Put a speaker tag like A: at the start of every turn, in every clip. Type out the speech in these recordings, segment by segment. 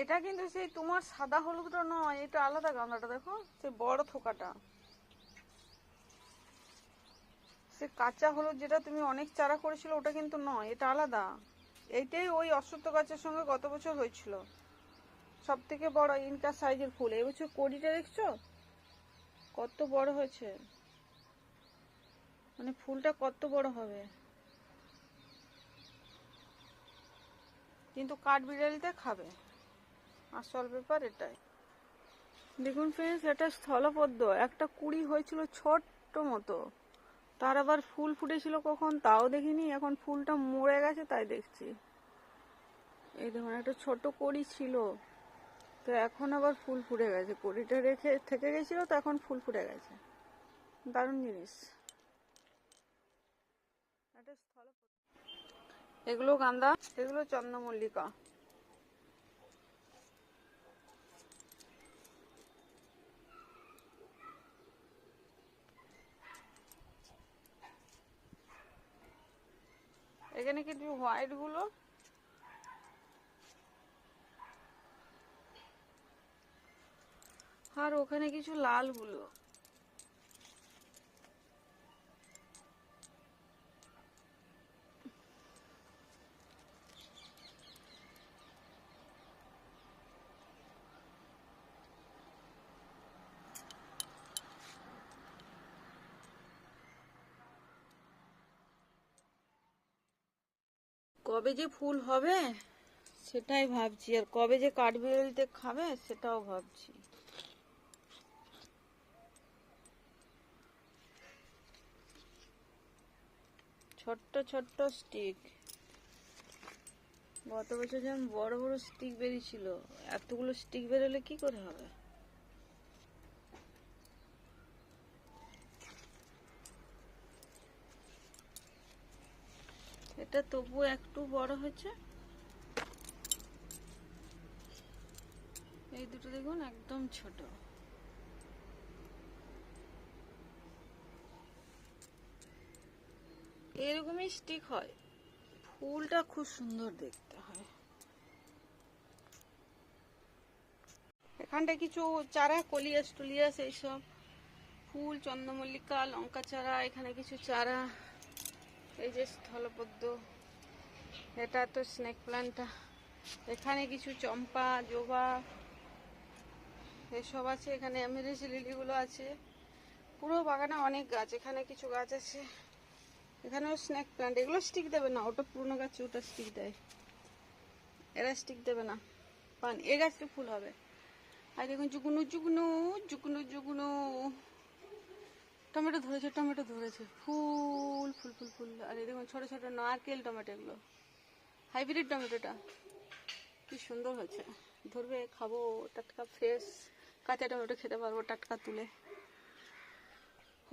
A: এটা কিন্তু সেই তোমার সাদা হলুদটা নয়, এটা আলাদা গাঁদাটা দেখো, সেই বড় থোকাটা। সে কাঁচা হলুদ যেটা তুমি অনেক চারা করেছিল, ওটা কিন্তু নয়, এটা আলাদা। এইটাই ওই অশ্বত্থ গাছের সঙ্গে গত বছর হয়েছিল। সব থেকে বড় ইনকা সাইজের ফুল। এবছর কড়িটা দেখছ? কত বড় হয়েছে। মানে ফুলটা কত বড় হবে। কিন্তু কাঠ বিড়ালিতে খাবে। আসল ব্যাপার এটাই। দেখুন ফ্রেন্ডস এটা স্থলপদ্ম। একটা কুড়ি হয়েছিল ছোট্ট মতো। তার আবার ফুল ফুটেছিল কখন তাও দেখিনি, এখন ফুলটা মরে গেছে তাই দেখছি। এই দেখুন, একটা ছোট কড়ি ছিল। তো এখন আবার ফুল ফুটে গেছে। কড়িটা রেখে থেকে গেছিল, তো এখন ফুল ফুটে গেছে। দারুণ জিনিস। এগুলো গাঁদা এগুলো চন্দ্রমল্লিকা। এখানে কিছু হোয়াইটগুলো? আর ওখানে কিছু লাল কবে যে ফুল হবে, সেটাই ভাবছি। আর কবে যে কাঠবিড়ালিতে খাবে, সেটাও ভাবছি। ছোট্ট ছোট্ট স্টিক গত বছর যেমন বড় বড় স্টিক বেরিয়েছিল, এতগুলো স্টিক বেরোলে কি করে হবে? এটা তবু একটু বড় হয়েছে। এই দুটো দেখুন, একদম ছোট। এরকমই স্টিক হয়। ফুলটা খুব সুন্দর দেখতে হয়। এখানটা কিছু চারা কলিয়াস টুলিয়াস এইসব। ফুল, চন্দ্রমল্লিকা, লঙ্কা চারা, এখানে কিছু চারা। এই যে স্থলপদ্ম, এটা তো স্নেক প্ল্যান্টটা এখানে কিছু চম্পা, জবা, এসব আছে। এখানে অ্যামেরিস লিলিগুলো আছে। পুরো বাগানে অনেক গাছ, এখানে কিছু গাছ আছে। এখানেও স্নেক প্ল্যান্ট এগুলো স্টিক দেবে না। ওটা পুরনো গাছ, ওটা স্টিক দেয়। এরা স্টিক দেবে না। পান, এ গাছটা ফুল হবে। আর দেখুন জুগুনু জুগুনু জুগুনু জুগুনু টমেটো ধরেছে টমেটো ধরেছে। ফুল ফুল ফুল ফুল। আর এই দেখুন, ছোট ছোট নারকেল টমেটো এগুলো। হাইব্রিড টমেটোটা। কি সুন্দর হয়েছে। ধরবে, খাব, টাটকা ফ্রেশ। কাঁচা টমেটো খেতে পারব, টাটকা তুলে।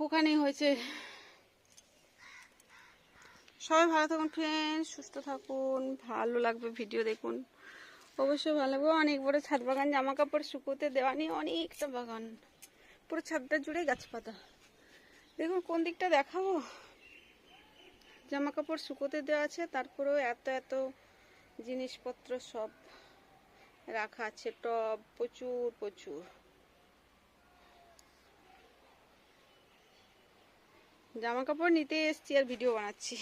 A: ওখানেই হয়েছে। সবাই ভালো থাকুন ফ্রেন্ড সুস্থ থাকুন। ভালো লাগবে ভিডিও দেখুন। অবশ্যই ভালো লাগবে। অনেক বড় ছাদ বাগান, জামা কাপড় শুকোতে দেওয়া নেই, অনেকটা বাগান। পুরো ছাদটা জুড়ে গাছপাতা। দেখুন, কোন দিকটা দেখাবো? জামা কাপড় শুকোতে দেওয়া আছে, তারপরেও এত এত জিনিসপত্র সব রাখা আছে টব প্রচুর প্রচুর। জামা কাপড় নিতে এসছি আর ভিডিও বানাচ্ছি।